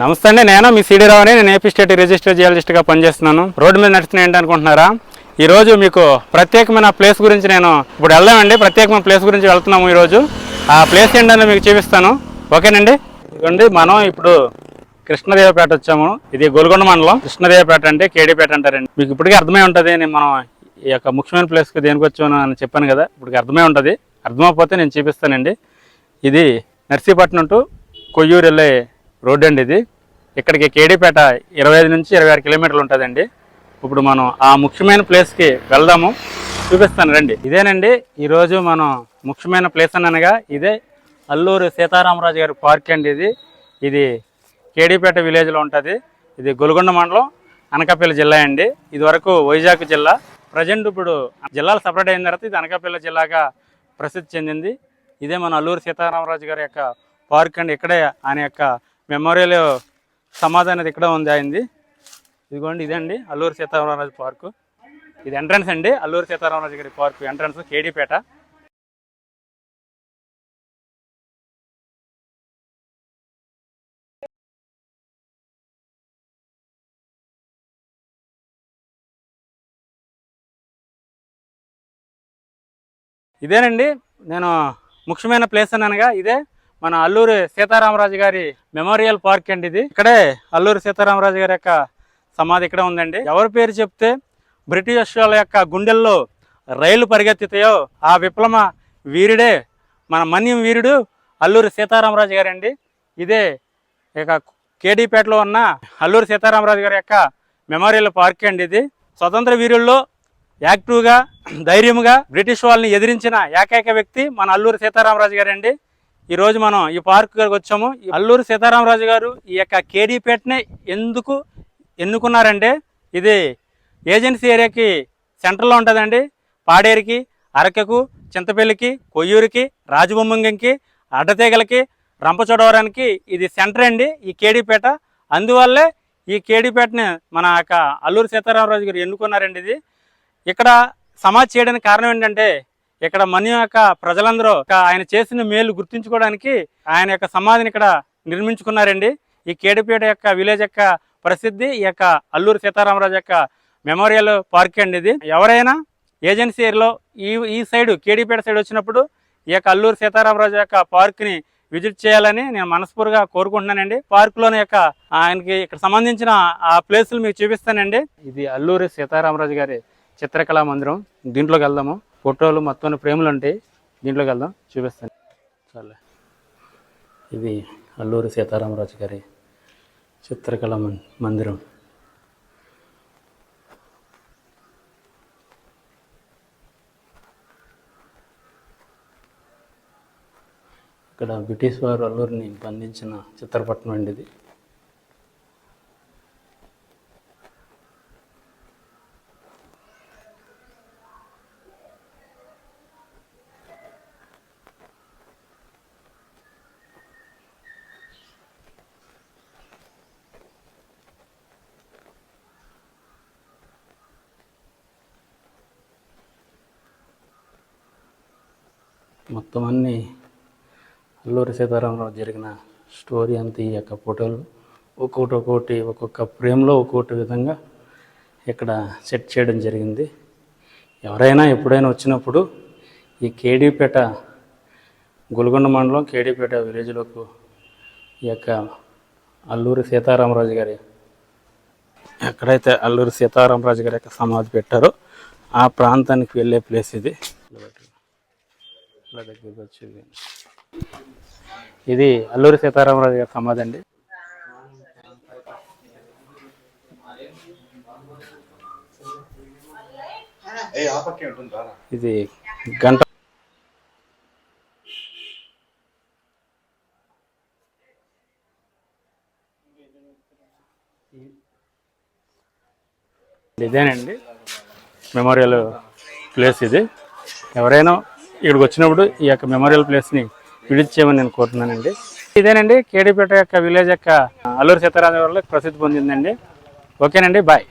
నమస్తే అండి. నేను మీ సిడి రావుని నేను ఏపీ స్టేట్ రిజిస్టర్ జియాలజిస్ట్గా పనిచేస్తున్నాను. రోడ్డు మీద నడుస్తున్నా ఏంటి అనుకుంటున్నారా ఈరోజు మీకు ప్రత్యేకమైన ప్లేస్ గురించి నేను ఇప్పుడు వెళ్దామండి. ప్రత్యేకమైన ప్లేస్ గురించి వెళ్తున్నాము ఈరోజు. ఆ ప్లేస్ ఏంటని మీకు చూపిస్తాను. ఓకేనండి? ఇదిగోండి మనం ఇప్పుడు కృష్ణదేవపేట వచ్చాము. ఇది గోల్కొండ మండలం. కృష్ణదేవపేట అంటే కేడీపేట అంటారండి. మీకు ఇప్పటికీ అర్థమై ఉంటుంది. నేను మనం ఈ యొక్క ముఖ్యమైన ప్లేస్కి దేనికి వచ్చాను అని చెప్పాను కదా. ఇప్పటికి అర్థమై ఉంటుంది. అర్థమైపోతే నేను చూపిస్తానండి. ఇది నర్సీపట్నం టు కొయ్యూరు వెళ్ళే రోడ్ అండి ఇది. ఇక్కడికి కేడీపేట ఇరవై ఐదు నుంచి ఇరవై ఆరు కిలోమీటర్లు ఉంటుందండి. ఇప్పుడు మనం ఆ ముఖ్యమైన ప్లేస్కి వెళ్దాము. చూపిస్తాను రండి. ఇదేనండి ఈరోజు మనం ముఖ్యమైన ప్లేస్ అని అనగా ఇదే అల్లూరు సీతారామరాజు గారి పార్క్ అండి ఇది. ఇది కేడీపేట విలేజ్లో ఉంటుంది. ఇది గొలుగొండ మండలం అనకాపల్లి జిల్లా అండి. ఇది వరకు వైజాగ్ జిల్లా. ప్రజెంట్ ఇప్పుడు జిల్లాలు సపరేట్ అయిన తర్వాత ఇది అనకాపల్లి జిల్లాగా ప్రసిద్ధి చెందింది. ఇదే మన అల్లూరు సీతారామరాజు గారి యొక్క పార్క్ అండి. ఇక్కడే ఆయన యొక్క మెమోరియల్ సమాధి అనేది ఇక్కడ ఉంది అయింది. ఇదిగోండి ఇదండి అల్లూరు సీతారామరాజు పార్కు. ఇది ఎంట్రన్స్ అండి అల్లూరు సీతారామరాజు గారి పార్క్ ఎంట్రన్స్ కేడీపేట. ఇదేనండి నేను ముఖ్యమైన ప్లేస్ అనగా ఇదే మన అల్లూరి సీతారామరాజు గారి మెమోరియల్ పార్క్ అండి ఇది. ఇక్కడే అల్లూరి సీతారామరాజు గారి యొక్క సమాధి ఇక్కడ ఉందండి. ఎవరి పేరు చెప్తే బ్రిటిష్ వాళ్ళ యొక్క గుండెల్లో రైలు పరిగెత్తుతాయో ఆ విప్లవ వీరుడే మన మన్యం వీరుడు అల్లూరి సీతారామరాజు గారండి. ఇదే ఇక కేడీపేటలో ఉన్న అల్లూరి సీతారామరాజు గారి యొక్క మెమోరియల్ పార్క్ అండి ఇది. స్వతంత్ర వీరుల్లో యాక్టివ్గా ధైర్యంగా బ్రిటిష్ వాళ్ళని ఎదిరించిన ఏకైక వ్యక్తి మన అల్లూరి సీతారామరాజు గారు ఈరోజు మనం ఈ పార్క్ గారికి వచ్చాము. ఈ సీతారామరాజు గారు ఈ యొక్క కేడీపేటనే ఎందుకు ఎన్నుకున్నారంటే ఇది ఏజెన్సీ ఏరియాకి సెంటర్లో ఉంటుందండి. పాడేరికి అరకకు చింతపల్లికి కొయ్యూరికి రాజబొమ్మంగంకి అడ్డతీగలకి రంపచోడవరానికి ఇది సెంటర్ అండి ఈ కేడీపేట. అందువల్లే ఈ కేడీపేటని మన యొక్క అల్లూరు సీతారామరాజు గారు ఎన్నుకున్నారండి ఇది. ఇక్కడ సమాజ్ చేయడానికి కారణం ఏంటంటే ఇక్కడ మన యొక్క ప్రజలందరూ ఒక ఆయన చేసిన మేలు గుర్తుంచుకోవడానికి ఆయన యొక్క సమాధిని ఇక్కడ నిర్మించుకున్నారండి. ఈ కేడిపేట యొక్క విలేజ్ యొక్క ప్రసిద్ధి ఈ యొక్క అల్లూరి సీతారామరాజు యొక్క మెమోరియల్ పార్క్ అండి ఇది. ఎవరైనా ఏజెన్సీ ఏరియాలో ఈ ఈ సైడ్ కేడీపేట సైడ్ వచ్చినప్పుడు ఈ యొక్క అల్లూరు సీతారామరాజు యొక్క పార్క్ని విజిట్ చేయాలని నేను మనస్ఫూర్తిగా కోరుకుంటున్నానండి. పార్క్లోని యొక్క ఆయనకి ఇక్కడ సంబంధించిన ఆ ప్లేసులు మీకు చూపిస్తానండి. ఇది అల్లూరి సీతారామరాజు గారి చిత్రకళా మందిరం. దీంట్లోకి వెళ్దాము. ఫోటోలు మొత్తం ఫ్రేములు ఉంటాయి దీంట్లోకి వెళ్దాం చూపిస్తాను. చాలా. ఇది అల్లూరి సీతారామరాజు గారి చిత్రకళ మం- మందిరం. ఇక్కడ బ్రిటిష్ వారు అల్లూరిని బంధించిన చిత్రపటం అండి ఇది. మొత్తం అన్ని అల్లూరి సీతారామరావు జరిగిన స్టోరీ అంతా ఈ యొక్క ఫోటోలు. ఒక్కొక్కటి ఒక్కొక్కటి ఒక్కొక్క ఫ్రేమ్లో ఒక్కొక్కటి విధంగా ఇక్కడ సెట్ చేయడం జరిగింది. ఎవరైనా ఎప్పుడైనా వచ్చినప్పుడు ఈ కేడీపేట గొల్గొండ మండలం కేడీపేట విలేజ్లోకి ఈ యొక్క అల్లూరి సీతారామరాజు గారి ఎక్కడైతే అల్లూరి సీతారామరాజు గారి యొక్క సమాధి పెట్టారో ఆ ప్రాంతానికి వెళ్ళే ప్లేస్ ఇది. ఇలా దగ్గరికి వచ్చేది. ఇది అల్లూరి సీతారామరాజు గారి సమాధి అండి. ఇది గంట ఇదేనండి. మెమోరియల్ ప్లేస్ ఇది. ఎవరైనా ఇక్కడికి వచ్చినప్పుడు ఈ యొక్క మెమోరియల్ ప్లేస్ని విడిచి చేయమని నేను కోరుతున్నానండి. ఇదేనండి కేడీపేట యొక్క విలేజ్ యొక్క అల్లూరు సీతారామ వల్ల ప్రసిద్ధి పొందిందండి. ఓకేనండి బాయ్.